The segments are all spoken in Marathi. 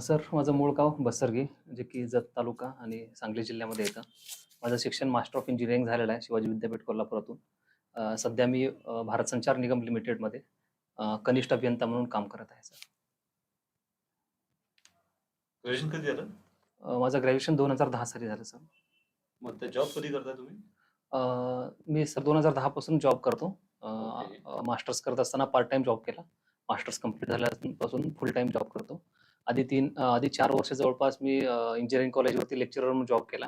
सर माझं मूळ गाव बसरगी जे की जत तालुका आणि सांगली जिल्ह्यामध्ये येतं. माझं शिक्षण मास्टर ऑफ इंजिनिअरिंग झालेलं आहे शिवाजी विद्यापीठ कोल्हापुरातून. अ, सध्या मी अ, भारत संचार निगम लिमिटेडमध्ये अ, कनिष्ठ अभियंता म्हणून काम करत आहे सर. ग्रॅज्युएशन कधी झालं? अ, माझं ग्रॅज्युएशन दोन हजार दहा साली झालं सर. मग त्या जॉब कधी करताय तुम्ही? अ, मी सर दोन हजार दहापासून जॉब करतो. ओके. मास्टर्स करत असताना पार्ट टाइम जॉब केला. मास्टर्स कंप्लीट झाल्यापासून फुल टाइम जॉब करतो. आधी तीन आधी चार वर्ष जवळपास मी इंजिनिअरिंग कॉलेजवरती लेक्चरर म्हणून जॉब केला.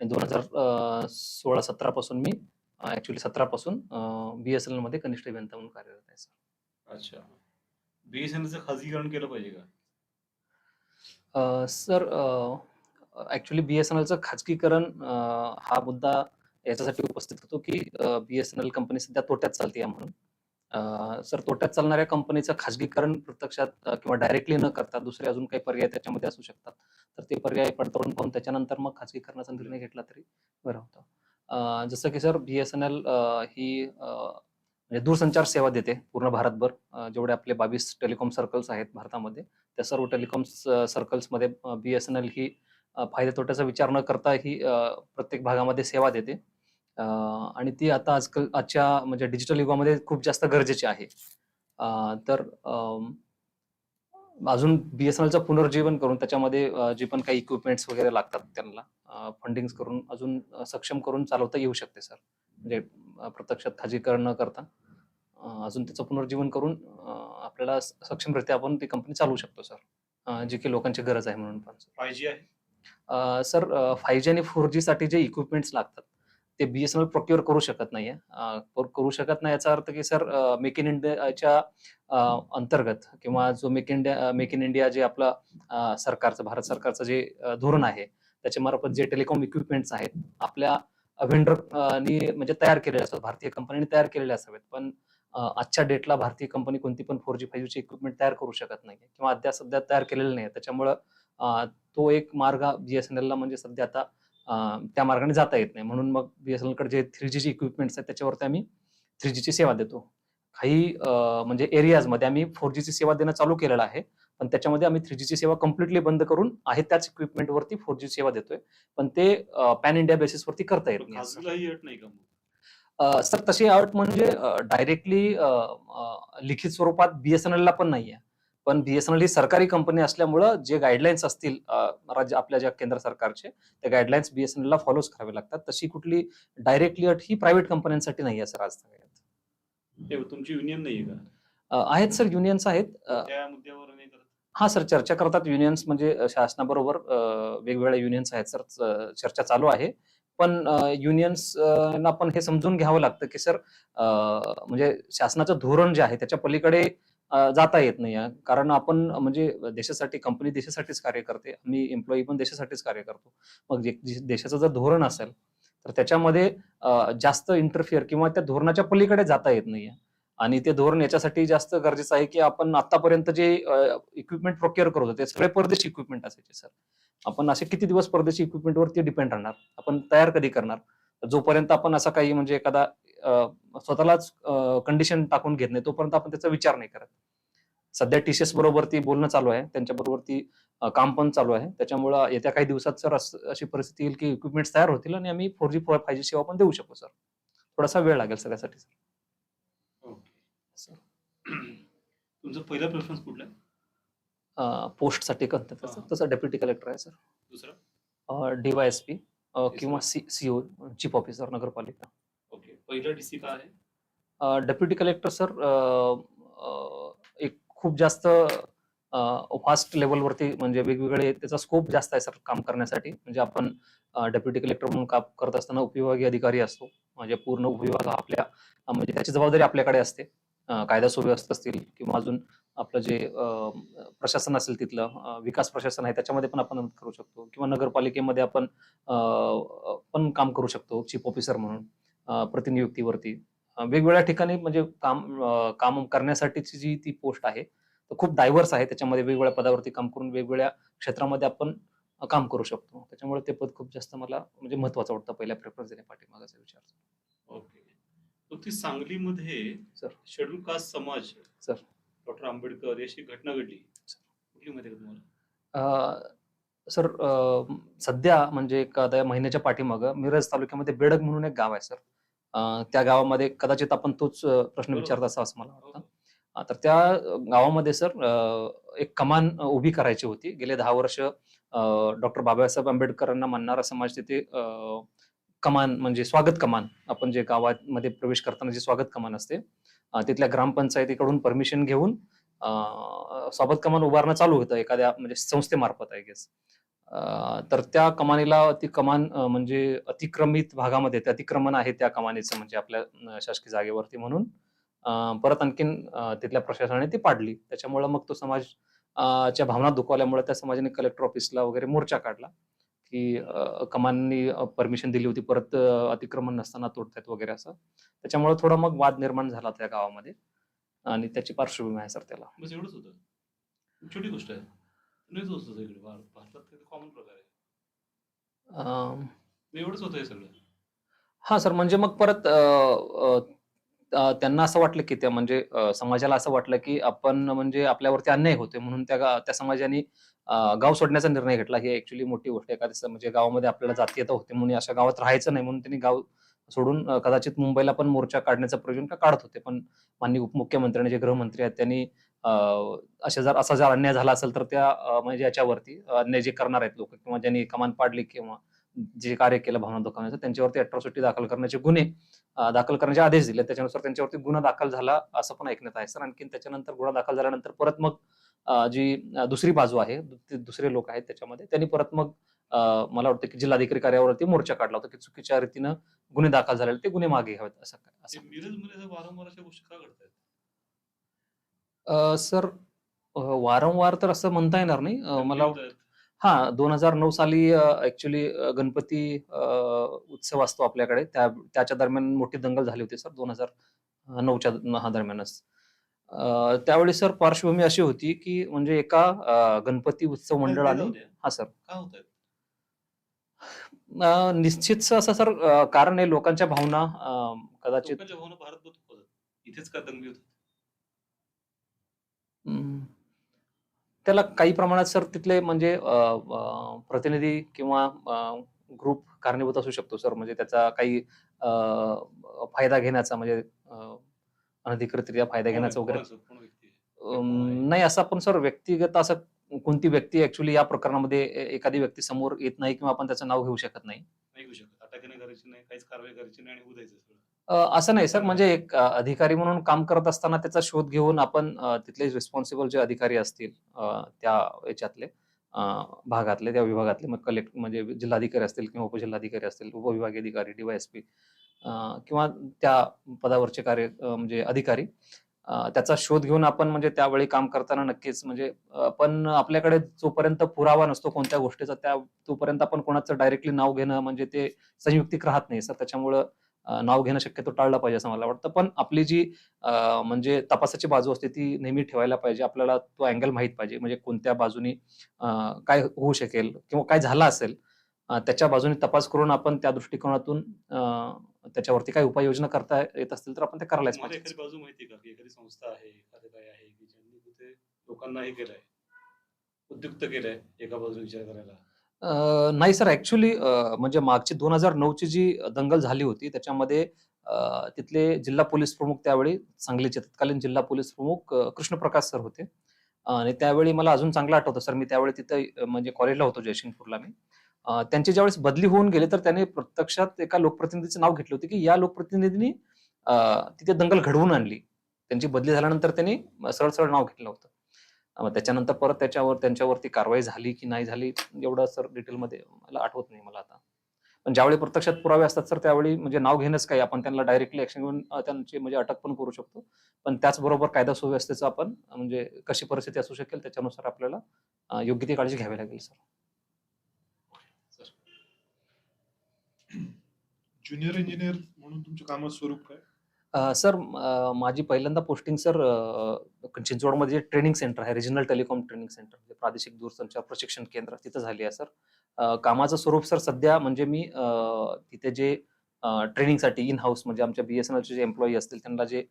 आणि दोन हजार सोळा सतरापासून मी ॲक्च्युली सतरापासून बी एस एन एलमध्ये कनिष्ठ अभियंता म्हणून कार्यरत आहे सर अच्छा. बीएसएनएलचं खाजगीकरण केलं पाहिजे का? Sir actually B S N एलचं खाजगीकरण हा मुद्दा याच्यासाठी उपस्थित होतो की B S N L company सध्या तोट्यात चालते म्हणून. सर तोट्यात चालणाऱ्या कंपनीचं खाजगीकरण प्रत्यक्षात किंवा डायरेक्टली न करता दुसरे अजून काही पर्याय त्याच्यामध्ये असू शकतात. तर ते पर्याय पडताळून पाहून त्याच्यानंतर मग खाजगीकरणाचा निर्णय घेतला तरी बरं होतं. जसं की sir B S N L ही म्हणजे दूरसंचार सेवा देते पूर्ण भारतभर. जेवढे आपले बावीस टेलिकॉम सर्कल्स आहेत भारतामध्ये त्या सर्व टेलिकॉम सर्कल्समध्ये बी एस एन एल ही अ, फायदे तोट्याचा विचार न करता ही प्रत्येक भागामध्ये सेवा देते. आणि ती आता आजकाल आजच्या म्हणजे डिजिटल युगामध्ये खूप जास्त गरजेची आहे. तर अजून बी एस एन एलचं पुनर्जीवन करून त्याच्यामध्ये जे पण काही इक्विपमेंट्स वगैरे लागतात त्यांना फंडिंग करून अजून सक्षम करून चालवता येऊ शकते सर म्हणजे प्रत्यक्षात खाजगीकरण न करता अजून त्याचं पुनर्जीवन करून आपल्याला सक्षमरित्या आपण ती कंपनी चालवू शकतो सर जी की लोकांची गरज आहे म्हणून पण फाय जी आहे? सर फाय जी आणि फोर जी साठी जे इक्विपमेंट्स लागतात ते बीएसएनएल प्रोक्युअर करू शकत नाहीये. करू शकत नाही याचा अर्थ की सर मेक इन इंडियाच्या अंतर्गत किंवा जो make India make in India जे आपलं सरकारचं भारत सरकारचं जे धोरण आहे त्याच्यामार्फत जे टेलिकॉम इक्विपमेंट्स आहेत आपल्या व्हेंडर म्हणजे तयार केलेले असतात भारतीय कंपनीने तयार केलेले असावेत. पण आजच्या डेटला भारतीय कंपनी कोणती पण four G five G equipment तयार करू शकत नाही किंवा अद्याप सध्या तयार केलेलं नाही त्याच्यामुळं तो एक मार्ग बीएसएनएल ला म्हणजे सध्या आता त्या मार्गाने जाता येत नाही. म्हणून मग बीएसएनएलकडे जे थ्री जी ची इक्विपमेंट्स आहेत त्याच्यावरती आम्ही थ्री जी ची सेवा देतो. काही म्हणजे एरियाजमध्ये आम्ही फोर जी ची सेवा देणं चालू केलेलं आहे. पण त्याच्यामध्ये आम्ही थ्री जी ची सेवा कम्प्लिटली बंद करून आहे त्याच इक्विपमेंट वरती फोर जी सेवा देतोय. पण ते पॅन इंडिया बेसिस वरती करता येत नाही नाही अ, सर तशी अट म्हणजे डायरेक्टली लिखित स्वरूपात बीएसएनएल ला पण नाहीये. पण बीएसएनएल ही सरकारी कंपनी असल्यामुळं जे गाईडलाईन्स असतील राज्य आपल्या ज्या केंद्र सरकारचे त्या गाईडलाईन्स बीएसएनएल ला फॉलोच करावे लागतात. तशी कुठली डायरेक्टली अट ही प्रायव्हेट कंपन्यांसाठी नाही तागायत. ते तुमची युनियन का? अ, आहेत सर युनियन्स आहेत. नाही हा सर चर्चा करतात युनियन्स म्हणजे शासनाबरोबर वेगवेगळ्या युनियन्स आहेत सर चर्चा चालू आहे. पण युनियन्स ना पण हे समजून घ्यावं लागतं की सर म्हणजे शासनाचं धोरण जे आहे त्याच्या पलीकडे जाता येत नाही कारण आपण म्हणजे देशासाठी कंपनी देशासाठीच कार्य करते. मी एम्प्लॉई पण देशासाठीच कार्य करतो. मग देशाचं जर धोरण असेल तर त्याच्यामध्ये जास्त इंटरफिअर किंवा त्या धोरणाच्या पलीकडे जाता येत नाहीये आणि ते धोरण याच्यासाठी जास्त गरजेचं आहे की आपण आतापर्यंत जे इक्विपमेंट प्रोक्युअर करत होते ते सगळे परदेशी इक्विपमेंट असायचे सर आपण असे किती दिवस परदेशी इक्विपमेंट वरती डिपेंड राहणार? आपण तयार कधी करणार? जोपर्यंत आपण असा काही म्हणजे एखादा स्वतःलाच कंडिशन टाकून घेत नाही तोपर्यंत आपण त्याचा विचार नाही करत. सध्या टीसीएस बरोबर ती बोलणं चालू आहे त्यांच्या बरोबर ती काम पण चालू आहे. त्याच्यामुळं येत्या काही दिवसात सर अशी परिस्थिती येईल की इक्विपमेंट तयार होतील आणि आम्ही फोर जी फाय जी सेवा पण देऊ शकू सर. थोडासा वेळ लागेल सगळ्यासाठी सर. ओके. तुमचं पहिला प्रेफरन्स कुठला? आहे पोस्टसाठी म्हणतात तसं. तसं डेप्युटी कलेक्टर आहे दुसरा? सर डीवायएसपी तिसरं? किंवा सी सीओ चीफ ऑफिसर नगरपालिका. पहिला डीसी काय आहे? डेप्युटी कलेक्टर सर एक खूप जास्त फास्ट लेवलवरती म्हणजे वेगवेगळे त्याचा स्कोप जास्त आहे सर काम करण्यासाठी. म्हणजे आपण डेप्युटी कलेक्टर म्हणून काम करत असताना उपविभागीय अधिकारी असतो. म्हणजे पूर्ण उपविभाग आपल्या म्हणजे त्याची जबाबदारी आपल्याकडे असते. कायदा सुव्यवस्था असतील किंवा अजून आपलं जे प्रशासन असेल तिथलं विकास प्रशासन आहे त्याच्यामध्ये पण आपण मदत करू शकतो. किंवा नगरपालिकेमध्ये आपण पण काम करू शकतो चीफ ऑफिसर म्हणून. प्रतिनियुक्तीवरती वेगवेगळ्या ठिकाणी म्हणजे काम काम करण्यासाठीची जी ती पोस्ट आहे तर खूप डायव्हर्स आहे त्याच्यामध्ये वेगवेगळ्या पदावरती काम करून वेगवेगळ्या क्षेत्रामध्ये आपण काम करू शकतो त्याच्यामुळे ते पद खूप जास्त मला म्हणजे महत्वाचं वाटतं पहिल्या प्रेफरन्स देण्या पाठीमागाचा विचार ओके ती सांगलीमध्ये सर. शेड्यूल कास्ट समाज सर. डॉक्टर आंबेडकर याची घटना घडली सर. तुम्हाला सध्या म्हणजे एखाद्या महिन्याच्या पाठीमागं मिरज तालुक्यामध्ये बेडग म्हणून एक गाव आहे सर. त्या गावामध्ये कदाचित आपण तोच प्रश्न. विचारत असावा असं मला हो, वाटतं. हो. अ, तर त्या गावामध्ये सर एक कमान उभी करायची होती. गेले 10 वर्ष डॉक्टर बाबासाहेब आंबेडकरांना मानणारा समाज तिथे कमान म्हणजे स्वागत कमान आपण जे गावामध्ये प्रवेश करताना जी स्वागत कमान असते, तिथल्या ग्रामपंचायतीकडून परमिशन घेऊन स्वागत कमान उभारणं चालू होतं एखाद्या म्हणजे संस्थेमार्फत आय गेस. तर त्या कमानीला ती कमान म्हणजे अतिक्रमित भागामध्ये ते अतिक्रमण आहे त्या कमानीचं म्हणजे आपल्या शासकीय जागेवरती म्हणून परत आणखीन तिथल्या प्रशासनाने ती पाडली. त्याच्यामुळं मग तो समाज च्या भावना दुखावल्यामुळे त्या समाजाने कलेक्टर ऑफिसला वगैरे मोर्चा काढला, की अ, कमाननी परमिशन दिली होती परत अतिक्रमण नसताना तोडतायत वगैरे असं. त्याच्यामुळे थोडा मग वाद निर्माण झाला त्या गावामध्ये आणि त्याची पार्श्वभूमी आहे सर त्याला. एवढंच होतं. छोटी गोष्ट आहे. होत. भार भारतात ते कॉमन प्रकार आहे. अ, एवढंच होतं हे सगळं. हां सर, म्हणजे मग परत अ, अ, अ, त्यांना असं वाटलं, की त्या म्हणजे अ, समाजाला असं वाटलं, की आपण म्हणजे आपल्यावरती अन्याय होतोय म्हणून त्या गा त्या समाजाने अ, गाव सोडण्याचा निर्णय घेतला. ही ॲक्चुअली मोठी गोष्ट आहे. एखाद्या म्हणजे गावामध्ये आपल्याला जातीयता होते म्हणून अशा गावात राहायचं नाही म्हणून त्यांनी गाव सोडून अ, कदाचित मुंबईला पण मोर्चा काढण्याचा प्रयत्न काढत होते. पण माननीय उपमुख्यमंत्री जे गृहमंत्री आहेत त्यांनी अशा जर असा जर अन्याय झाला असेल तर त्या म्हणजे याच्यावरती अन्याय जे करणार आहेत लोक किंवा ज्यांनी कमान पाडली किंवा जे कार्य केलं भावना दुखावण्याचं त्यांच्यावरती अट्रॉसिटी दाखल करण्याचे गुन्हे दाखल करण्याचे आदेश दिले. त्याच्यानुसार त्यांच्यावरती गुन्हा दाखल झाला असं पण ऐकण्यात आहे सर. आणखी त्याच्यानंतर गुन्हा दाखल झाल्यानंतर परत मग जी दुसरी बाजू आहे, दुसरे लोक आहेत त्याच्यामध्ये त्यांनी परत मग मला वाटतं, की जिल्हाधिकारी कार्यावरती मोर्चा काढला होता, की चुकीच्या रीतीनं गुन्हे दाखल झालेले ते गुन्हे मागे घ्यावेत असं काय वारंवार अशा गोष्टी का घडतात अ, सर अ, वारंवार तर असं म्हणता येणार नाही. अ, मला. हां, 2009 साली अ, ॲक्चुअली अ, गणपती अ, उत्सव असतो आपल्याकडे. त्या त्याच्या दरम्यान मोठी दंगल झाली होती सर 2009च्या हा दरम्यानच. अ, त्यावेळी सर पार्श्वभूमी अशी होती, की म्हणजे एका अ, गणपती उत्सव नाही, ते मंडळाने जाऊ द्या. हां सर. का? अ, निश्चितच असं सर अ, कारण आहे लोकांच्या भावना अ, कदाचित लोकांच्या भावना भारतभर. इथेच का दंगे होतात? त्याला काही प्रमाणात सर तिथले म्हणजे प्रतिनिधी किंवा ग्रुप कारणीभूत असू शकतो सर. म्हणजे त्याचा काही फायदा घेण्याचा म्हणजे अनधिकृतरित्या फायदा? घेण्याचा वगैरे? नाही असं आपण सर व्यक्तिगत असं कोणती व्यक्ती ॲक्चुअली या प्रकरणामध्ये एखादी व्यक्ती समोर येत नाही किंवा आपण त्याचं नाव घेऊ शकत नाही. नाही घेऊ शकत. अटक नाही करायची नाही, काहीच कारवाई करायची नाही आणि होऊ द्यायचं सगळं. अ, असं नाही सर म्हणजे एक अधिकारी म्हणून काम करत असताना त्याचा शोध घेऊन आपण तिथले रिस्पॉन्सिबल जे अधिकारी असतील त्या याच्यातले भागातले त्या विभागातले मग कलेक्ट म्हणजे जिल्हाधिकारी असतील किंवा उपजिल्हाधिकारी असतील, उपविभागीय अधिकारी, डी एस पी किंवा त्या पदावरचे कार्य म्हणजे अधिकारी त्याचा शोध घेऊन आपण म्हणजे त्यावेळी काम करताना नक्कीच म्हणजे आपण पण आपल्याकडे जोपर्यंत पुरावा नसतो कोणत्या गोष्टीचा त्या तोपर्यंत आपण कोणाचं डायरेक्टली नाव घेणं म्हणजे ते संयुक्तिक राहत नाही सर. त्याच्यामुळं नाव घेणं शक्यतो टाळलं पाहिजे असं मला वाटतं. पण आपली जी म्हणजे तपासाची बाजू असते ती नेहमी ठेवायला पाहिजे. आपल्याला तो अँगल माहीत पाहिजे. म्हणजे कोणत्या बाजूनी काय होऊ शकेल किंवा काय झालं असेल त्याच्या बाजूने तपास करून आपण त्या दृष्टिकोनातून त्याच्यावरती काही उपाययोजना करता येत असतील तर आपण ते करायलाच पाहिजे. एखादी बाजू माहिती आहे का, की एखादी संस्था आहे, एखादं काय आहे, की ज्यांनी तिथे लोकांना हे केलंय, उद्युक्त केलंय एका बाजूने विचार करायला? नाही सर ॲक्चुअली म्हणजे मागची 2009 ची जी दंगल झाली होती त्याच्यामध्ये अ, तिथले जिल्हा पोलीस प्रमुख त्यावेळी सांगलीचे तत्कालीन जिल्हा पोलीस प्रमुख अ, कृष्णप्रकाश सर होते. आणि त्यावेळी मला अजून चांगलं आठवतं सर मी त्यावेळी तिथं अ, म्हणजे कॉलेजला होतो जयसिंगपूरला मी. अ, त्यांची ज्यावेळेस बदली होऊन गेली तर त्याने प्रत्यक्षात एका लोकप्रतिनिधीचं नाव घेतलं होतं, की या लोकप्रतिनिधींनी अ, तिथे दंगल घडवून आणली. त्यांची बदली झाल्यानंतर त्यांनी सरळ-सरळ नाव घेतलं होतं. त्याच्यानंतर परत त्याच्यावर त्यांच्यावरती कारवाई झाली की नाही झाली एवढं सर डिटेलमध्ये मला आठवत नाही मला आता. पण ज्यावेळी प्रत्यक्षात पुरावे असतात सर त्यावेळी म्हणजे नाव घेणंच काय आपण त्यांना डायरेक्टली ऍक्शन घेऊन त्यांची म्हणजे अटक पण करू शकतो. पण त्याचबरोबर कायदा सुव्यवस्थेचं आपण म्हणजे कशी परिस्थिती असू शकेल त्याच्यानुसार आपल्याला योग्य ती काळजी घ्यावी लागेल सर. सर. ज्युनियर इंजिनियर म्हणून तुमच्या कामाचं स्वरूप काय? सर माझी पहिल्यांदा पोस्टिंग सर चिंचवडमध्ये ट्रेनिंग सेंटर आहे, रिजनल टेलिकॉम ट्रेनिंग सेंटर म्हणजे प्रादेशिक दूरसंचार प्रशिक्षण केंद्र तिथं झाली आहे सर. कामाचं स्वरूप सर सध्या म्हणजे मी तिथे जे ट्रेनिंगसाठी इन हाऊस म्हणजे आमच्या बी-एस-एन-एलचे जे एम्प्लॉयी असतील त्यांना जे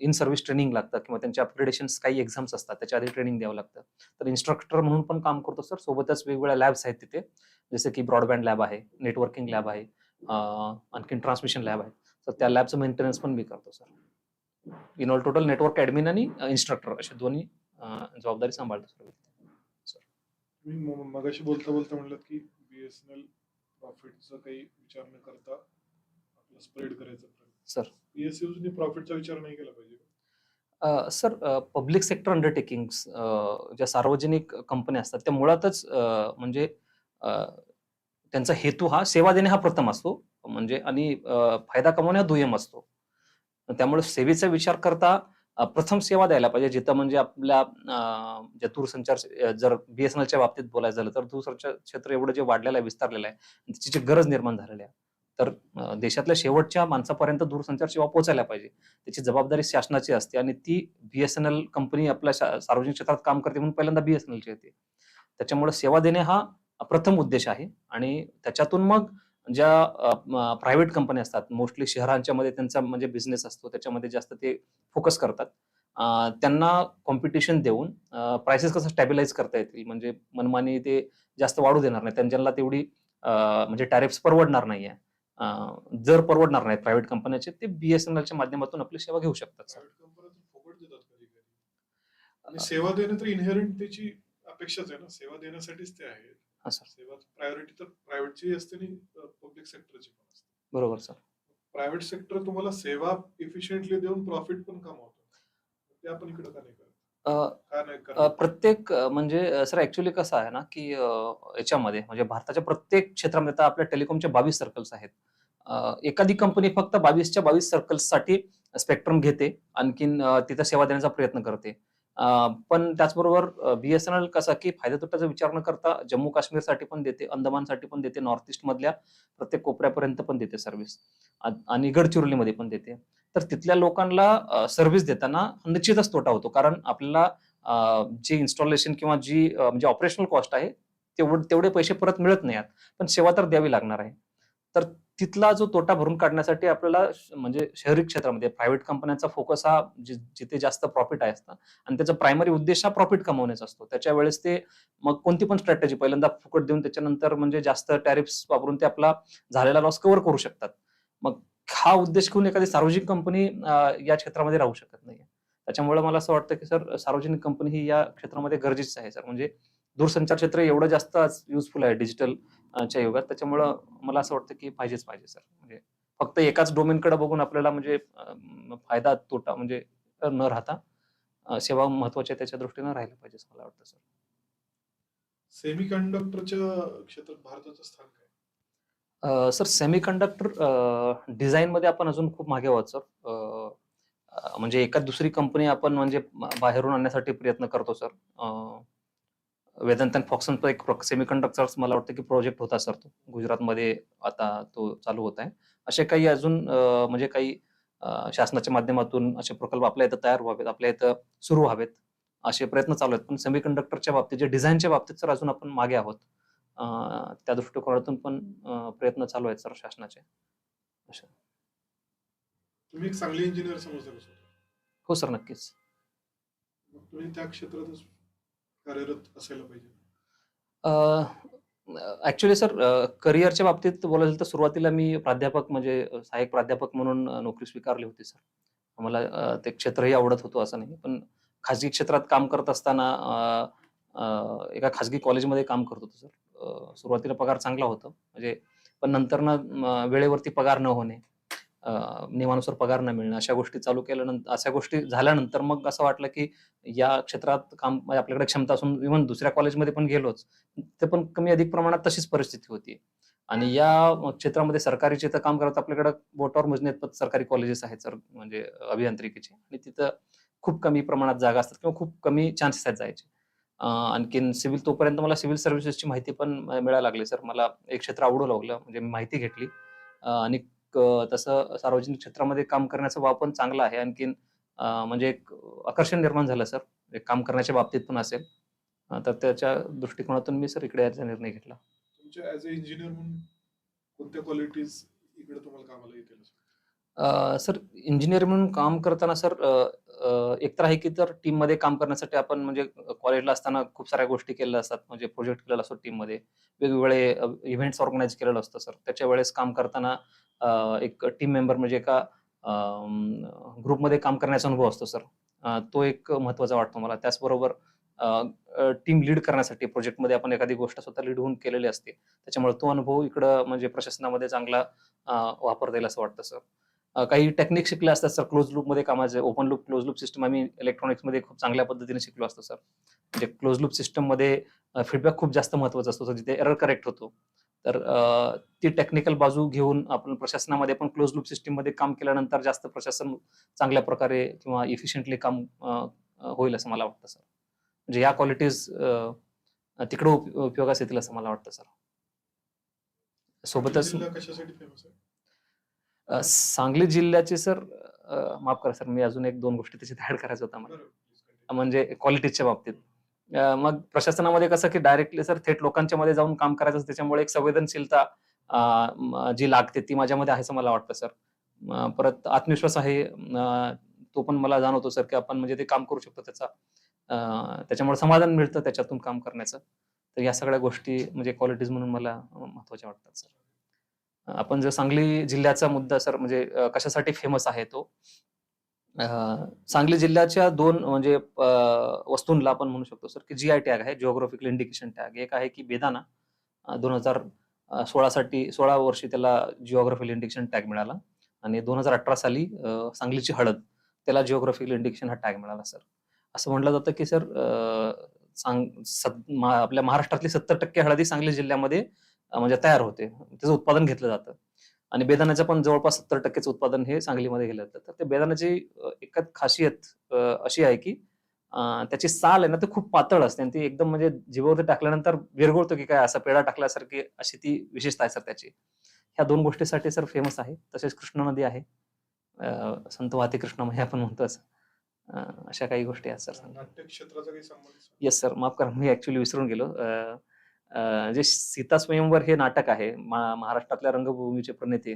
इन सर्व्हिस ट्रेनिंग लागतं किंवा त्यांचे अपग्रेडेशन्स काही एक्झाम्स असतात त्याच्या आधी ट्रेनिंग द्यावं लागतं. तर इन्स्ट्रक्टर म्हणून पण काम करतो सर सोबतच वेगवेगळ्या लॅब्स आहेत तिथे. जसे की ब्रॉडबँड लॅब आहे नेटवर्किंग लॅब आहे आणखीन ट्रान्समिशन लॅब आहे. तर त्या लॅबचं मेंटेनन्स पण मी करतो sir in all total network admin आणि इन्स्ट्रक्टर असे दोन्ही जबाबदारी सांभाळतो सर मगाशी बोलता बोलता म्हणलात की बीएसएनएल प्रॉफिटचा काही विचार न करता आपला स्प्रेड करायचा सर बीएसयूने प्रॉफिटचा विचार नाही केला पाहिजे. सर पब्लिक सेक्टर अंडरटेकिंग्स ज्या सार्वजनिक कंपन्या असतात त्या मुळातच म्हणजे त्यांचा हेतू हा सेवा देणे हा प्रथम असतो. म्हणजे आणि फायदा कमवणे हा दुय्यम असतो. त्यामुळे सेवेचा विचार करता प्रथम सेवा द्यायला पाहिजे जिथं म्हणजे आपल्या ज्या दूरसंचार अ, जर बीएसएनएलच्या बाबतीत बोलायचं झालं तर दूरसंचार क्षेत्र एवढं जे वाढलेलं आहे विस्तारलेलं आहे त्याची गरज निर्माण झालेली आहे तर देशातल्या शेवटच्या माणसापर्यंत दूरसंचार सेवा पोहोचायला पाहिजे. त्याची जबाबदारी शासनाची असते आणि ती बीएसएनएल कंपनी आपल्या सार्वजनिक क्षेत्रात काम करते म्हणून पहिल्यांदा बीएसएनएलची येते. त्याच्यामुळे सेवा देणे हा प्रथम उद्देश आहे आणि त्याच्यातून मग ज्या प्रायव्हेट कंपन्या असतात मोस्टली शहरांच्या मध्ये त्यांचा म्हणजे बिझनेस असतो त्याच्यामध्ये जास्त ते फोकस करतात. त्यांना कॉम्पिटिशन देऊन प्राइसेस कसं स्टॅबिलाईज करता येतील म्हणजे मनमानी ते जास्त वाढू देणार नाही त्यांना तेवढी म्हणजे टॅरिफ्स परवडणार नाहीये. अं, जर परवडणार नाहीत प्रायव्हेट कंपन्याचे ते बीएसएनएलच्या माध्यमातून आपली सेवा घेऊ शकतात सेवा देणे तर इनहेरंट त्याची अपेक्षाच आहे ना सेवा देण्यासाठीच ते आहे हा सर. सेवा प्रायोरिटी तर प्रायव्हेटची असते आणि पब्लिक सेक्टरची पण असते. बरोबर सर. प्रायव्हेट सेक्टर तुम्हाला सेवा इफिशियंटली देऊन प्रॉफिट पण कमावतो. ते आपण इकडे का नाही करत? प्रत्येक म्हणजे सर ऍक्च्युली कसं आहे ना की याच्यामध्ये म्हणजे भारताच्या प्रत्येक क्षेत्रामध्ये आता आपल्या टेलिकॉमचे बावीस सर्कल्स आहेत. एखादी कंपनी फक्त बावीसच्या बावीस सर्कल्ससाठी स्पेक्ट्रम घेते आणखीन तिथं सेवा देण्याचा प्रयत्न करते. पण त्याचबरोबर बीएसएनएल कसा की फायदा तोट्याचा विचार न करता जम्मू काश्मीरसाठी पण देते अंदमानसाठी पण देते नॉर्थ ईस्ट मधल्या प्रत्येक कोपऱ्यापर्यंत पण देते सर्व्हिस. आणि गडचिरोलीमध्ये पण देते. तर तिथल्या लोकांना सर्व्हिस देताना निश्चितच तोटा होतो. कारण आपल्याला जी इन्स्टॉलेशन किंवा जी म्हणजे ऑपरेशनल कॉस्ट आहे तेवढे तेवढे पैसे परत मिळत नाही आहेत पण सेवा तर द्यावी लागणार आहे. तर तिथला जो तोटा भरून काढण्यासाठी आपल्याला म्हणजे शहरी क्षेत्रामध्ये प्रायव्हेट कंपन्यांचा फोकस हा जिथे जास्त प्रॉफिट आहे असतं. आणि त्याचा प्रायमरी उद्देश हा प्रॉफिट कमवण्याचा असतो. त्याच्या वेळेस ते मग कोणती पण स्ट्रॅटेजी पहिल्यांदा फुकट देऊन त्याच्यानंतर म्हणजे जास्त टॅरिफ्स वापरून ते आपला झालेला लॉस कव्हर करू शकतात. मग हा उद्देश घेऊन एखादी सार्वजनिक कंपनी या क्षेत्रामध्ये राहू शकत नाही त्याच्यामुळे मला असं वाटतं की सर सार्वजनिक कंपनी ही या क्षेत्रामध्ये गरजेची आहे सर. म्हणजे दूरसंचार क्षेत्र एवढं जास्त युजफुल आहे डिजिटल च्या युगात. त्याच्यामुळं मला असं वाटतं की पाहिजेच पाहिजे सर म्हणजे फक्त एकाच डोमेनकडे बघून आपल्याला म्हणजे फायदा तोटा म्हणजे न राहता सेवा महत्त्वाच्या त्याच्या दृष्टीनं राहायला पाहिजे असं मला वाटतं सर सेमी कंडक्टरच्या क्षेत्रात भारताचं स्थान काय? सर सेमीकंडक्टर डिझाईनमध्ये आपण अजून खूप मागे आहोत सर म्हणजे एखाद दुसरी कंपनी आपण म्हणजे बाहेरून आणण्यासाठी प्रयत्न करतो सर वेदांत अँड फॉक्सनचा एक सेमीकंडक्टर्स मला वाटतं की प्रोजेक्ट होता सर तो. गुजरातमध्ये आता तो चालू होत आहे. असे काही अजून म्हणजे काही शासनाच्या माध्यमातून असे प्रकल्प आपल्या इथं तयार व्हावेत आपल्या इथं सुरू व्हावेत असे प्रयत्न चालू आहेत. पण सेमीकंडक्टरच्या बाबतीत जे डिझाईनच्या बाबतीत सर अजून आपण मागे आहोत. त्या दृष्टिकोनातून पण प्रयत्न चालू आहेत सर शासनाचे. तुम्ही एक चांगली इंजिनियर समजता हो सर नक्कीच. तुम्ही त्या क्षेत्रातच कार्यरत असायला पाहिजे. ऍक्च्युली सर करिअरच्या बाबतीत बोलायचं तर सुरुवातीला मी प्राध्यापक म्हणजे सहाय्यक प्राध्यापक म्हणून नोकरी स्वीकारली होती सर मला ते क्षेत्रही आवडत होतं असं नाही पण खाजगी क्षेत्रात काम करत असताना एका खाजगी कॉलेजमध्ये काम करत होतो सर सुरुवातीला पगार चांगला होता म्हणजे पण नंतर ना वेळेवरती पगार न होणे नियमानुसार पगार न मिळणं अशा गोष्टी चालू केल्यानंतर अशा गोष्टी झाल्यानंतर मग असं वाटलं की या क्षेत्रात काम म्हणजे आपल्याकडे क्षमता असून इव्हन दुसऱ्या कॉलेजमध्ये पण गेलोच ते पण कमी अधिक प्रमाणात तशीच परिस्थिती होती. आणि या क्षेत्रामध्ये सरकारी जिथं काम करत आपल्याकडे बोटावर मोजण्यात सरकारी कॉलेजेस आहेत सर म्हणजे अभियांत्रिकीचे. आणि तिथं खूप कमी प्रमाणात जागा असतात किंवा खूप कमी चान्सेस आहेत जायचे. आणखीन सिव्हिल तोपर्यंत मला सिव्हिल सर्व्हिसेसची माहिती पण मिळायला लागली सर. मला एक क्षेत्र आवडू लागलं म्हणजे माहिती घेतली. आणि तसं सार्वजनिक क्षेत्रामध्ये काम करण्याचा वाव पण चांगला आहे. आणखीन म्हणजे एक आकर्षण निर्माण झालं सर. एक काम करण्याच्या बाबतीत पण असेल. तर त्याच्या दृष्टिकोनातून मी सर इकडे यायचा निर्णय घेतला. तुमच्या ऍज अ इंजिनियर म्हणून कोणत्या क्वालिटीज इकडे तुम्हाला कामाला येतील अ, सर इंजिनिअर म्हणून काम करताना सर अ, अ, एक तर आहे की तर टीममध्ये काम करण्यासाठी आपण म्हणजे कॉलेजला असताना खूप साऱ्या गोष्टी केलेल्या असतात. म्हणजे प्रोजेक्ट केलेला असतो टीममध्ये वेगवेगळे इव्हेंट्स ऑर्गनाईज केलेलं असतं सर. त्याच्या वेळेस काम करताना एक टीम मेंबर म्हणजे एका ग्रुपमध्ये काम करण्याचा अनुभव असतो सर तो एक महत्त्वाचा वाटतो मला. त्याचबरोबर टीम लीड करण्यासाठी प्रोजेक्टमध्ये आपण एखादी गोष्ट स्वतः लीड होऊन केलेली असते त्याच्यामुळे तो अनुभव इकडं म्हणजे प्रशासनामध्ये चांगला वापर वापरता येईल असं वाटतं सर काही टेक्निक शिकले असतात सर क्लोज लूपमध्ये कामाचे open loop close loop system आम्ही इलेक्ट्रॉनिक्समध्ये खूप चांगल्या पद्धतीने शिकलो असतो सर म्हणजे क्लोज लूप सिस्टममध्ये फीडबॅक खूप जास्त महत्त्वाचा असतो सर जिथे एरर करेक्ट होतो. तर ती टेक्निकल बाजू घेऊन आपण प्रशासनामध्ये पण क्लोज लूप सिस्टीममध्ये काम केल्यानंतर जास्त प्रशासन चांगल्या प्रकारे किंवा इफिशियंटली काम होईल असं मला वाटतं सर म्हणजे या क्वालिटीज तिकडे उप- उपयोगास येतील असं मला वाटतं सर सोबतच सांगली जिल्ह्याचे सर माफ करा सर मी अजून एक दोन गोष्टी त्याच्यात ऍड करायचं होतं मला. म्हणजे क्वालिटीच्या बाबतीत. मग प्रशासनामध्ये कसं की डायरेक्टली सर थेट लोकांच्या मध्ये जाऊन काम करायचं त्याच्यामुळे एक संवेदनशीलता जी लागते ती माझ्यामध्ये आहे असं मला वाटतं सर परत आत्मविश्वास आहे तो पण मला जाणवतो सर की आपण म्हणजे ते काम करू शकतो त्याचा त्याच्यामुळे समाधान मिळतं त्याच्यातून काम करण्याचं. तर या सगळ्या गोष्टी म्हणजे क्वालिटीज म्हणून मला महत्त्वाच्या वाटतात सर आपण जर सांगली जिल्ह्याचा मुद्दा सर म्हणजे कशासाठी फेमस आहे तो? सांगली जिल्ह्याच्या दोन म्हणजे वस्तूंना आपण म्हणू शकतो सर की जी आय टॅग आहे जिओग्राफिकल इंडिकेशन टॅग एक आहे की बेदाना दोन हजार सोळा साठी सोळा वर्षी त्याला जिओग्राफिकल इंडिकेशन टॅग मिळाला. आणि दोन हजार अठरा साली सांगलीची हळद त्याला जिओग्राफिकल इंडिकेशन हा टॅग मिळाला सर. असं म्हटलं जातं की सर सांग आपल्या महाराष्ट्रातली सत्तर टक्के हळदी सांगली जिल्ह्यामध्ये म्हणजे तयार होते. त्याचं उत्पादन घेतलं जातं. आणि बेदाण्याचं पण जवळपास सत्तर टक्केचं उत्पादन हे सांगलीमध्ये गेलं जातं तर ते बेदाण्याची अ, एकच खासियत अशी आहे की त्याची साल आहे ना ती खूप पातळ असते आणि ती एकदम म्हणजे जिभेवरती टाकल्यानंतर विरघळतो की काय असा पेढा टाकल्यासारखी अशी ती विशेषता आहे सर त्याची. ह्या दोन गोष्टीसाठी सर फेमस आहे. तसेच कृष्णा नदी आहे. संत वाहती कृष्णामाई आपण म्हणतो अशा काही गोष्टी आहेत सर. नाट्य क्षेत्राचा काही संबंध येस सर माफ करा मी ऍक्च्युली विसरून गेलो. जे सीता स्वयंवर हे नाटक आहे महाराष्ट्रातल्या रंगभूमीचे प्रणेते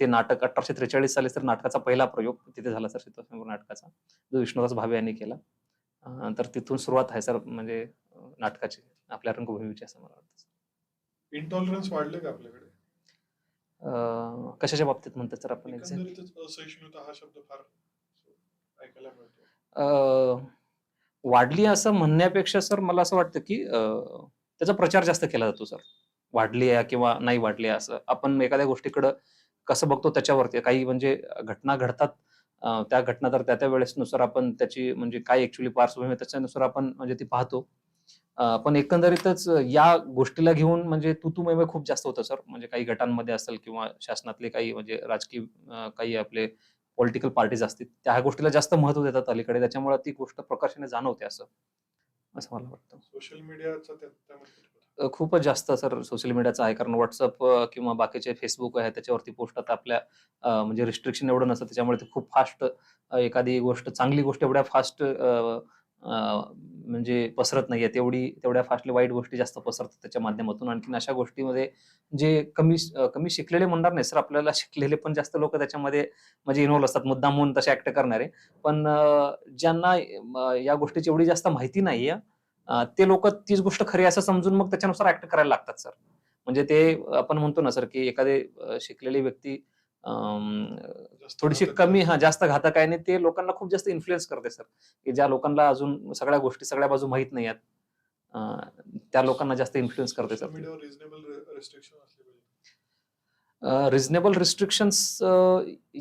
ते नाटक अठराशे त्रेचाळीस साली तर नाटकाचा पहिला प्रयोग तिथे झाला सर सीता स्वयंवर नाटकाचा जो विष्णुदास भावे यांनी केला. तर तिथून सुरुवात आहे सर म्हणजे नाटकाची आपल्या रंगभूमीची असं मला वाटतं इंटॉलरन्स वाढले का आपल्याकडे? अ, कशाच्या बाबतीत म्हणतात सर आपण हा शब्द फार ऐकायला मिळतो. वाढली असं म्हणण्यापेक्षा सर मला असं वाटतं की अ, त्याचा प्रचार जास्त केला जातो सर. वाढली आहे किंवा नाही वाढली आहे असं. आपण एखाद्या गोष्टीकडं कसं बघतो त्याच्यावरती. काही म्हणजे घटना घडतात त्या घटना तर त्या त्या वेळेसनुसार आपण त्याची म्हणजे काय ऍक्च्युली पार्श्वभूमी त्याच्यानुसार आपण म्हणजे ती पाहतो. पण एकंदरीतच या गोष्टीला घेऊन म्हणजे तू तू मैमे खूप जास्त होतं सर. म्हणजे काही गटांमध्ये असेल किंवा शासनातले काही म्हणजे राजकीय काही आपले पॉलिटिकल पार्टीज असतील त्या ह्या गोष्टीला जास्त महत्त्व देतात अलीकडे. त्याच्यामुळे ती गोष्ट प्रकर्षाने जाणवते असं. असं मला वाटतं. सोशल मीडियाचा खूपच जास्त सर सोशल मीडियाचा आहे. कारण व्हॉट्सअप किंवा बाकीचे फेसबुक आहे त्याच्यावरती पोस्ट आता आपल्या म्हणजे रिस्ट्रिक्शन एवढं नसतं. त्याच्यामुळे ते खूप फास्ट एखादी गोष्ट चांगली गोष्ट एवढ्या फास्ट म्हणजे पसरत नाहीये तेवढी तेवढ्या फास्टली वाईट गोष्टी जास्त पसरतात त्याच्या माध्यमातून. आणखीन अशा गोष्टीमध्ये जे कमी कमी शिकलेले म्हणणार नाही सर आपल्याला शिकलेले पण जास्त लोक त्याच्यामध्ये म्हणजे इन्व्हॉल्व्ह असतात. मुद्दाम म्हणून तसे ऍक्ट करणारे. पण ज्यांना या गोष्टीची एवढी जास्त माहिती नाहीये ते लोक तीच गोष्ट खरी असं समजून मग त्याच्यानुसार ऍक्ट करायला लागतात सर. म्हणजे ते आपण म्हणतो ना सर की एखादे शिकलेली व्यक्ती थोडीशी कमी. हा जास्त घातक आहे आणि ते लोकांना खूप जास्त इन्फ्लुएन्स करते सर की ज्या लोकांना अजून सगळ्या गोष्टी सगळ्या बाजू माहीत नाही आहेत त्या लोकांना जास्त इन्फ्लुएन्स करते sir reasonable restrictions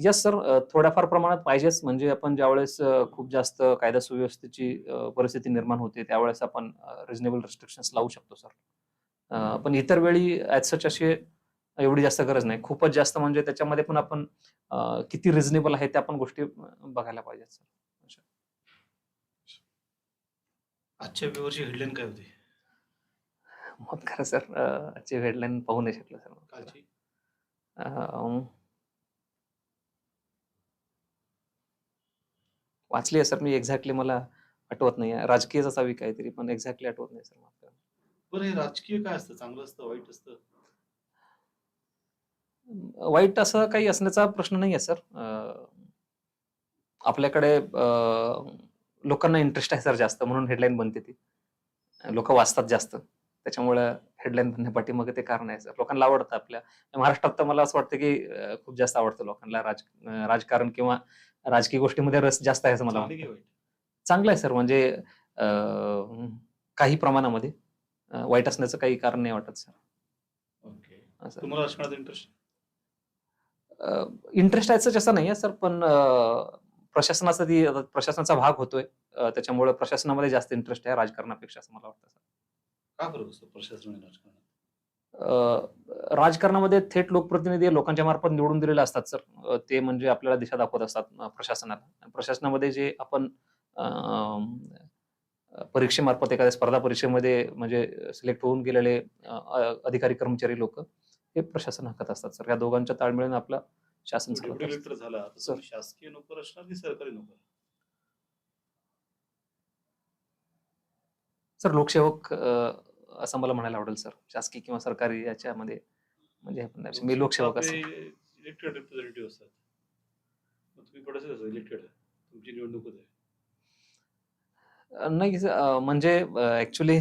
yes sir थोड्याफार प्रमाणात पाहिजेच. म्हणजे आपण ज्यावेळेस खूप जास्त कायदा सुव्यवस्थेची परिस्थिती निर्माण होते त्यावेळेस आपण रिझनेबल रिस्ट्रिक्शन्स लावू शकतो सर पण इतर वेळी ॲज सच अशी एवढी जास्त गरज नाही. खूपच जास्त म्हणजे त्याच्यामध्ये पण आपण किती रिझनेबल आहे त्या पण गोष्टी बघायला पाहिजेत सर आजच्या पेपरची हेडलाईन काय होती? मग खरं सर आजची हेडलाईन पाहू नाही शकलो सर वाचली आहे सर मी एक्झॅक्टली मला आठवत नाही राजकीयच असावी काहीतरी पण एक्झॅक्टली आठवत नाही सर मला. बरं हे राजकीय काय असतं? चांगलं असतं वाईट असतं? वाईट असं काही असण्याचा प्रश्न नाही आहे सर आपल्याकडे लोकांना इंटरेस्ट आहे सर जास्त. म्हणून हेडलाईन बनते ती. लोक वाचतात जास्त. त्याच्यामुळे हेडलाईन बनण्यापाठी मग ते कारण आहे सर. लोकांना आवडतं आपल्या. महाराष्ट्रात तर मला असं वाटतं की खूप जास्त आवडतं लोकांना राज राजकारण किंवा राजकीय गोष्टीमध्ये रस जास्त आहे असं मला वाटतं. चांगलं आहे सर. म्हणजे काही प्रमाणामध्ये वाईट असण्याचं काही कारण नाही वाटत सर. तुम्हाला इंटरेस्ट इंटरेस्ट आहे असं नाही आहे सर पण प्रशासनाचा ती प्रशासनाचा भाग होतोय. त्याच्यामुळे प्रशासनामध्ये जास्त इंटरेस्ट आहे राजकारणापेक्षा असं मला वाटतं का असतो प्रशासन आणि राजकारणामध्ये थेट लोकप्रतिनिधी लोकांच्या मार्फत निवडून दिलेले असतात सर ते म्हणजे आपल्याला दिशा दाखवत असतात प्रशासनाला. प्रशासनामध्ये जे आपण परीक्षेमार्फत एखाद्या स्पर्धा परीक्षेमध्ये म्हणजे सिलेक्ट होऊन गेलेले अधिकारी कर्मचारी लोक हे प्रशासन हाकत असतात सर. या दोघांच्या ताळमेळाने आपलं शासन झाला शासकीय नोकर असणार की सरकारी नोकर? सर लोकसेवक असं मला म्हणायला आवडेल सर. शासकीय किंवा सरकारी याच्यामध्ये म्हणजे. मी लोकसेवक इलेक्टेड रिप्रेझेंटेटिव्ह असतात. तुम्ही इलेक्टेड तुमची निवडणूक नाही म्हणजे ऍक्च्युली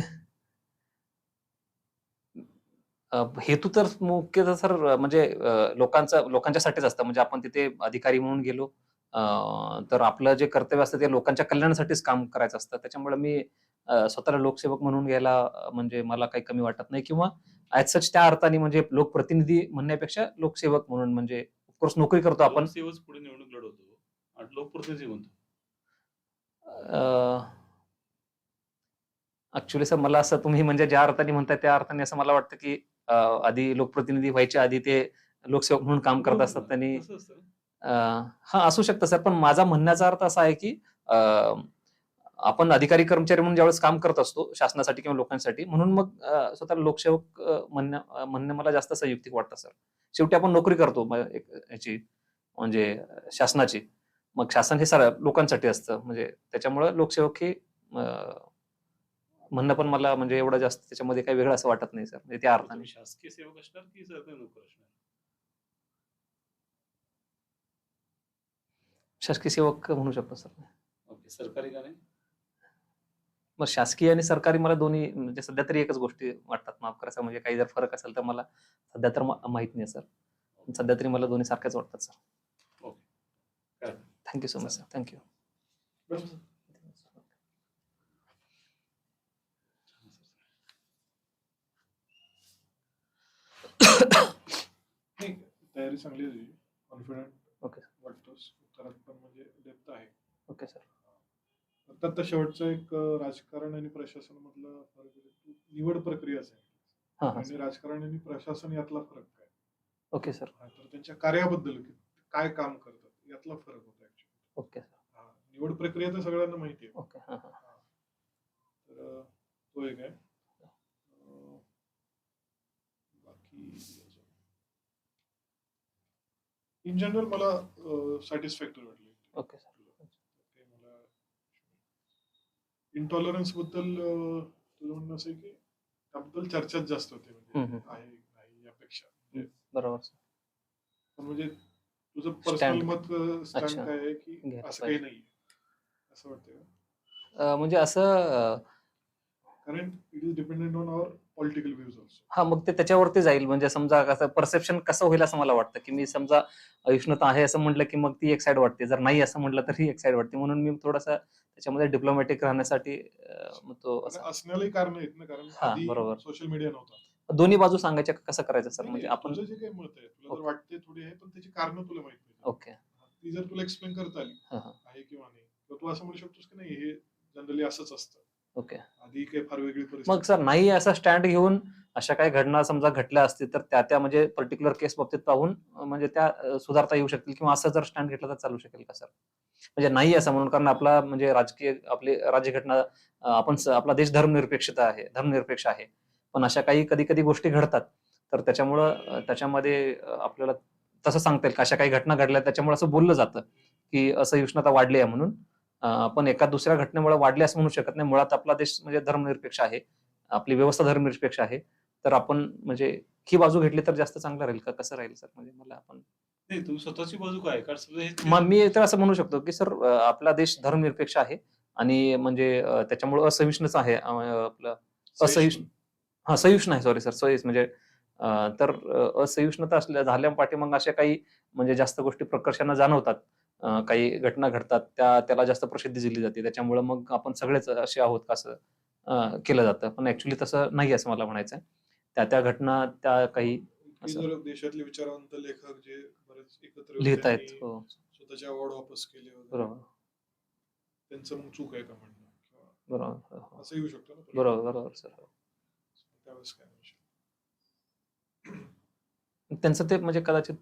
हेतू तर मुख्यतः सर म्हणजे लोकांचा लोकांच्यासाठीच असतं. म्हणजे आपण तिथे अधिकारी म्हणून गेलो तर आपलं जे कर्तव्य असतं ते लोकांच्या कल्याणासाठीच काम करायचं असतं. त्याच्यामुळे मी स्वतःला लोकसेवक म्हणून घ्यायला म्हणजे मला काही कमी वाटत नाही. किंवा ऍज सच त्या अर्थाने म्हणजे लोकप्रतिनिधी म्हणण्यापेक्षा लोकसेवक म्हणून म्हणजे ऑफकोर्स नोकरी करतो आपण. पुढे निवडणूक लढवतो लोकप्रतिनिधी म्हणतो ऍक्च्युली सर मला असं तुम्ही म्हणजे ज्या अर्थाने म्हणताय त्या अर्थाने असं मला वाटतं की आधी लोकप्रतिनिधी व्हायच्या आधी ते लोकसेवक म्हणून काम करत असतात त्यांनी. असं असतं. ना? अं, हा असू शकतं सर पण माझा म्हणण्याचा अर्थ असा आहे की आपण अधिकारी कर्मचारी म्हणून ज्यावेळेस काम करत असतो शासनासाठी किंवा लोकांसाठी म्हणून मग अं, स्वतःला लोकसेवक म्हणणं म्हणणं मला जास्त संयुक्तिक वाटतं सर. शेवटी आपण नोकरी करतो याची म्हणजे शासनाची. मग शासन हे सर लोकांसाठी असतं. म्हणजे त्याच्यामुळं लोकसेवक हे म्हणणं पण मला म्हणजे एवढं जास्त त्याच्यामध्ये काही वेगळं असं वाटत नाही सर. म्हणजे त्या अर्थाने. शासकीय सेवक असणार की सरकारी नोकर असणार? शासकीय सेवक म्हणू शकतो सर. ओके सरकारी का नाही? मग शासकीय आणि सरकारी मला दोन्ही म्हणजे सध्या तरी एकच गोष्टी वाटतात. माफ करायचं म्हणजे काही जर फरक असेल तर मला सध्या तर माहीत नाही सर. सध्या तरी मला दोन्ही सारख्याच वाटतात सर. काय thank you so much sir. Thank you बस. नाही तयारी चांगली आहे कॉन्फिडंट Okay. वाटतोस. उत्तरात पण म्हणजे डेप्थ आहे. ओके सर आता शेवटचं एक राजकारण आणि प्रशासन मधलं फरक निवड प्रक्रियाच आहे हां हां आणि राजकारण आणि प्रशासन यातला फरक काय? ओके सर तर त्यांच्या कार्याबद्दल काय काम करतात यातला फरक होता ऍक्च्युली ओके सर निवड प्रक्रिया तर सगळ्यांना माहिती आहे. ओके हां हां. तर तो एक आहे अं, बाकी इन जनरल मला सॅटिस्फॅक्टरी वाटली ओके सर ते मला इंटॉलरन्सबद्दल तुझं म्हणणं असं आहे की त्याबद्दल चर्चाच जास्त होते म्हणजे हम्म. आहे नाही यापेक्षा म्हणजे बरोबर सर पण म्हणजे तुझं पर्सनल Stand. मत स्टँड अच्छा. काय आहे की घ्यायला असं काही पाहिजे. नाही असं वाटतं का अं, म्हणजे असं अं, कारण it is dependent on our political views हा मग ते त्याच्यावरती जाईल. म्हणजे समजा कसं परसेप्शन कसं होईल असं मला वाटतं की मी समजा उष्णता आहे असं म्हटलं की मग ती एक साईड वाटते. जर नाही असं म्हटलं तर ही एक साईड वाटते. म्हणून मी थोडासा त्याच्यामध्ये डिप्लोमॅटिक राहण्यासाठी तो असण्यालाही कारण आहेत ना कारण हा, बरोबर. सोशल मीडिया नव्हता. दोन्ही बाजू सांगायच्या कसं करायचं सर? म्हणजे आपण जे काही मत आहे तुला जर. वाटते थोडी आहे पण त्याची कारण तुला माहीत नाही ओके. ती जर तुला एक्सप्लेन करता आली. आहे किंवा नाही तर तू असं म्हणू शकतोस की नाही हे जनरली असंच असतं. ओके. आधी काही फार वेगळी मग सर नाही असा स्टँड घेऊन अशा काही घटना समजा घडल्या असतील तर त्या त्या म्हणजे पर्टिक्युलर केस बाबतीत पाहून म्हणजे त्या सुधारता येऊ शकतील किंवा असं जर स्टँड घेतला तर चालू शकेल का सर? म्हणजे नाही असं म्हणून कारण आपला म्हणजे राजकीय आपली राज्यघटना घटना आपण आपला देश धर्मनिरपेक्षता आहे धर्मनिरपेक्ष आहे. पण अशा काही कधी कधी गोष्टी घडतात. तर त्याच्यामुळं त्याच्यामध्ये आपल्याला तसं सांगता येईल का? अशा काही घटना घडल्या त्याच्यामुळे असं बोललं जातं की असं उष्णता वाढली आहे म्हणून. पण एका दुसऱ्या घटनेमुळे वाढली असं म्हणू शकत नाही. मुळात आपला देश म्हणजे धर्मनिरपेक्ष आहे. आपली व्यवस्था धर्मनिरपेक्ष आहे. तर आपण म्हणजे ही बाजू घेतली तर जास्त चांगलं राहील का? कसं राहील सर? म्हणजे मला आपण तुम्ही स्वतःची बाजू काय? कारण मी तर असं म्हणू शकतो की सर आपला देश धर्मनिरपेक्ष आहे आणि म्हणजे त्याच्यामुळे असहिष्णुच आहे. आपलं असहिष्णु हा सहिष्णु आहे. सॉरी सर सहिष्णु म्हणजे तर असहिष्णुता असल्या झाल्या पाठी मग अशा काही म्हणजे जास्त गोष्टी प्रकर्षानं जाणवतात. काही घटना घडतात त्या त्याला जास्त प्रसिद्धी दिली जाते. त्याच्यामुळे मग आपण सगळेच असे आहोत का असं केलं जातं. पण ऍक्च्युली तसं नाही असं मला म्हणायचं त्या त्या घटना त्या काही देशातले विचारवंत लेखक जे बरेच एकत्र लिहित आहेत हो. स्वतःचे अवॉर्ड वापस केले बरोबर. त्यांचं मग चूक आहे का म्हणणं? बरोबर हो, हो. असं येऊ शकतो ना. बरोबर बरोबर सर. त्यावेळेस काय म्हणशील? त्यांचं ते म्हणजे कदाचित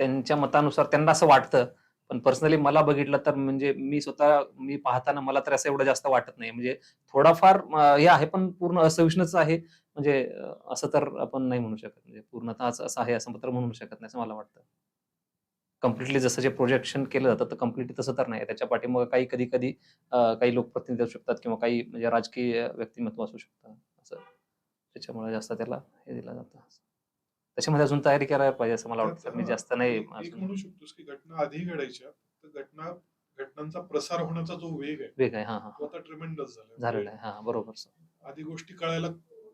त्यांच्या मतानुसार त्यांना असं वाटतं पण पर्सनली मला बघितलं तर म्हणजे मी स्वतः मी पाहताना मला तर असं एवढं जास्त वाटत नाही. म्हणजे थोडाफार हे आहे पण पूर्ण असहिष्णुच आहे. म्हणजे असं तर आपण नाही म्हणू शकत. म्हणजे पूर्णतः असं असं आहे असं तर म्हणू शकत नाही असं मला वाटतं. कम्प्लिटली जसं जे प्रोजेक्शन केलं जातं तर कम्प्लिटली तसं तर नाही. त्याच्या पाठीमागे काही कधी कधी काही लोकप्रतिनिधी असू शकतात किंवा काही म्हणजे राजकीय व्यक्तिमत्व असू शकतात असं. त्याच्यामुळे जास्त त्याला हे दिलं जातं. त्याच्यामध्ये अजून तयारी करायला पाहिजे असं मला वाटतं. मी जास्त नाही म्हणू शकतोस की घटना आधी घडायच्या तर घटना घटनांचा प्रसार होण्याचा जो वेग आहे वेग आहे हा हा. तो आता ट्रिमेंडस झाला झालेलं आहे हा बरोबर आधी गोष्टी कळायला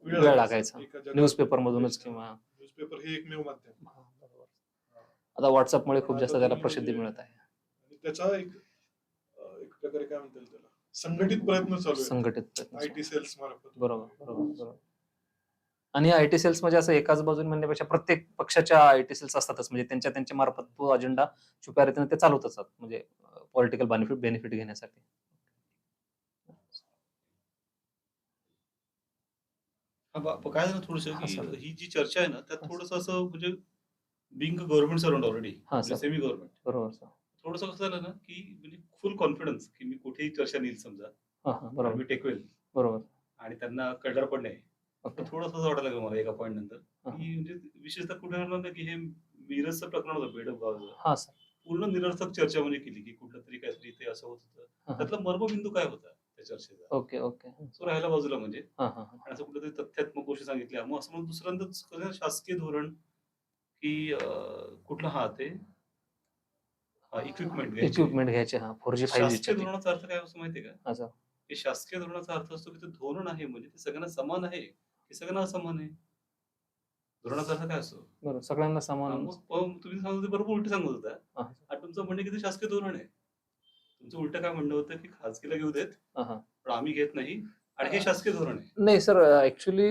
वेळ लागायचा. न्यूजपेपर मधूनच किंवा न्यूजपेपर हे एकमेव माध्यम. हा, बरोबर. आता व्हॉट्सअपमुळे खूप पण जास्त त्याला प्रसिद्धी मिळत आहे. आणि त्याचा एक एक प्रकारे काय म्हणता येईल त्याला? संघटित प्रयत्न चालू आहे संघटित प्रयत्न आय टी सेल्स मार्फत. बरोबर बरोबर बरोबर. आणि आय टी सेल्स म्हणजे असं एकाच बाजूने म्हणण्यापेक्षा प्रत्येक पक्षाच्या आय टी सेल्स असतातच. म्हणजे त्यांच्या त्यांच्या मार्फत तो अजेंडा छुप्या रीतीने ते चालवत असतात. म्हणजे पॉलिटिकल बेनिफिट बेनिफिट घेण्यासाठी. काय झालं थोडस हा, जी चर्चा आहे ना त्यात थोडस असं म्हणजे बिंग गव्हर्नमेंट सर्वंट ऑलरेडी हा सेमी गव्हर्नमेंट बरोबर थोडस कसं झालं ना की म्हणजे फुल कॉन्फिडन्स की मी कुठेही चर्चा नेईल समजा. मी टेकवेल. बरोबर. आणि त्यांना कळणार पण नाही. ओके तर थोडंसं असं वाटायला लागलं मला एका पॉईंट नंतर. की म्हणजे विशेषतः कुठे ना की हे मिरजचं प्रकरण होतं बेडप गावचं हा सर पूर्ण निरर्थक चर्चा म्हणजे केली की कुठलं तरी काहीतरी ते असं होत होतं. त्यातला मर्मबिंदू काय होता त्या चर्चेचा? ओके ओके तो राहायला बाजूला म्हणजे. हा हा हा. आणि असं कुठेतरी तथ्यात्मक गोष्टी सांगितल्या. मग असं म्हणून दुसऱ्यांदाच कसं शासकीय धोरण की कुठलं हा ते इक्विपमेंट इक्विपमेंट घ्यायचे. हा. फोर जी फाईव्ह शासकीय धोरणाचा अर्थ काय असं माहितीये की शासकीय धोरणाचा अर्थ असतो की ते धोरण आहे म्हणजे ते सगळ्यांना समान आहे. की सगळ्यांना असमान आहे. धोरणाचा काय असतो बरोबर सगळ्यांना हा, समान मग तुम्ही सांगत होते बरोबर उलट सांगत होता. हा. आणि तुमचं म्हणणं की ते शासकीय धोरण आहे. तुमचं उलट काय म्हणणं होतं की खाजगीला घेऊ देत हा हा. पण आम्ही घेत नाही. आणि हे शासकीय धोरण आहे. नाही सर ऍक्च्युली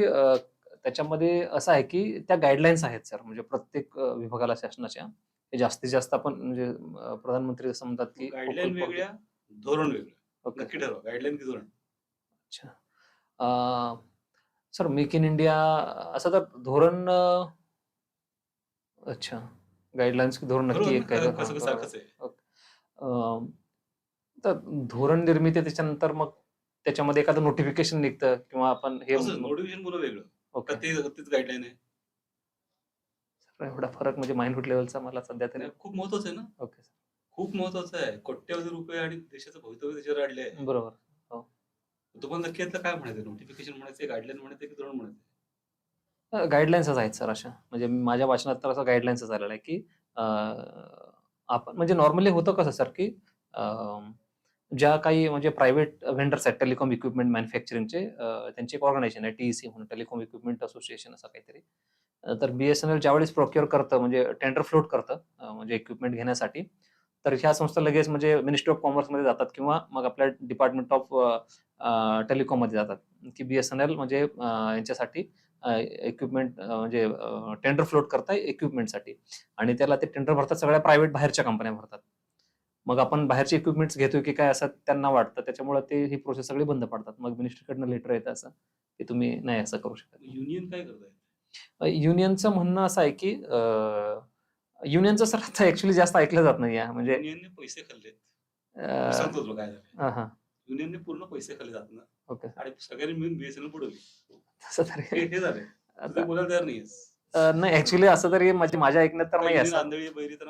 त्याच्यामध्ये असं आहे की त्या गाईडलाईन्स आहेत सर. म्हणजे प्रत्येक अ, विभागाला शासनाच्या. जास्तीत जास्त आपण म्हणजे अ, प्रधानमंत्री असं म्हणतात की गाईडलाईन वेगळ्या धोरण वेगळं. नक्की ठरवा गाईडलाईन की धोरण. अच्छा. अ, सर मेक इन इंडिया असं तर धोरण अच्छा. गाईडलाईन्स की धोरण नक्की एक? काय तर धोरण निर्मिती त्याच्यानंतर मग त्याच्यामध्ये एखादं नोटिफिकेशन निघतं किंवा आपण हे नोटिफिकेशन बोला वेगळं. ओके. तेच गाईडलाईन आहे. एवढा फरक म्हणजे माइंडहुड लेवलचा मला सध्या तरी खूप महत्वाचं आहे ना. ओके खूप महत्वाचं आहे. कोट्यवधी रुपये आणि देशाचं भवितव्य त्याच्यावर अडले आहे बरोबर. तुम्हाला नक्की यातलं काय म्हणायचं नोटिफिकेशन म्हणायचं गाईडलाईन म्हणायचं की धोरण म्हणायचं गाईडलाईन्सच आहेत सर अशा. म्हणजे माझ्या वाचनात तर असं गाईडलाईन्सच आलेलं आहे की अं, आपण म्हणजे नॉर्मली होतं कसं सर की अं, ज्या काही म्हणजे प्रायव्हेट व्हेंडर्स आहेत टेलिकॉम इक्विपमेंट मॅन्युफॅक्चरिंगचे त्यांची एक ऑर्गनायझेशन आहे टीईसी म्हणून टेलिकॉम इक्विपमेंट असोसिएशन असं काहीतरी. अं, तर बीएसएनएल ज्यावेळेस प्रोक्युअर करतं म्हणजे टेंडर फ्लोट करतं अं, म्हणजे इक्विपमेंट घेण्यासाठी तर ह्या संस्था लगेच म्हणजे मिनिस्ट्री ऑफ कॉमर्समध्ये जातात किंवा मग आपल्या डिपार्टमेंट ऑफ टेलिकॉममध्ये जातात. की बीएसएनएल म्हणजे यांच्यासाठी इक्विपमेंट म्हणजे टेंडर फ्लोट करताय इक्विपमेंटसाठी आणि त्याला ते टेंडर भरतात सगळ्या प्रायव्हेट बाहेरच्या कंपन्या भरतात. मग आपण बाहेरचे इक्विपमेंट्स घेतोय की काय असं त्यांना वाटतं त्याच्यामुळे ते ही प्रोसेस सगळी बंद पडतात. मग मिनिस्ट्रीकडनं लेटर येतं असं की तुम्ही नाही असं करू शकत. युनियन काय करताय? युनियनचं म्हणणं असं आहे की युनियनचं सर आता ऍक्च्युली जास्त ऐकलं जात नाही म्हणजे युनियनने पैसे सांगतो तुला काय झालं हा हा. युनियनने पूर्ण पैसे खाल्ले जात ना ओके. आणि सगळ्यांनी मिळून बीएसएनएल बुडवली. तसं हे तरी हे तुझे बोलायला तयार अं, नाही ऍक्च्युली असं तरी म्हणजे माझ्या ऐकण्यात तर नाही असं. आंधळी बैरी तर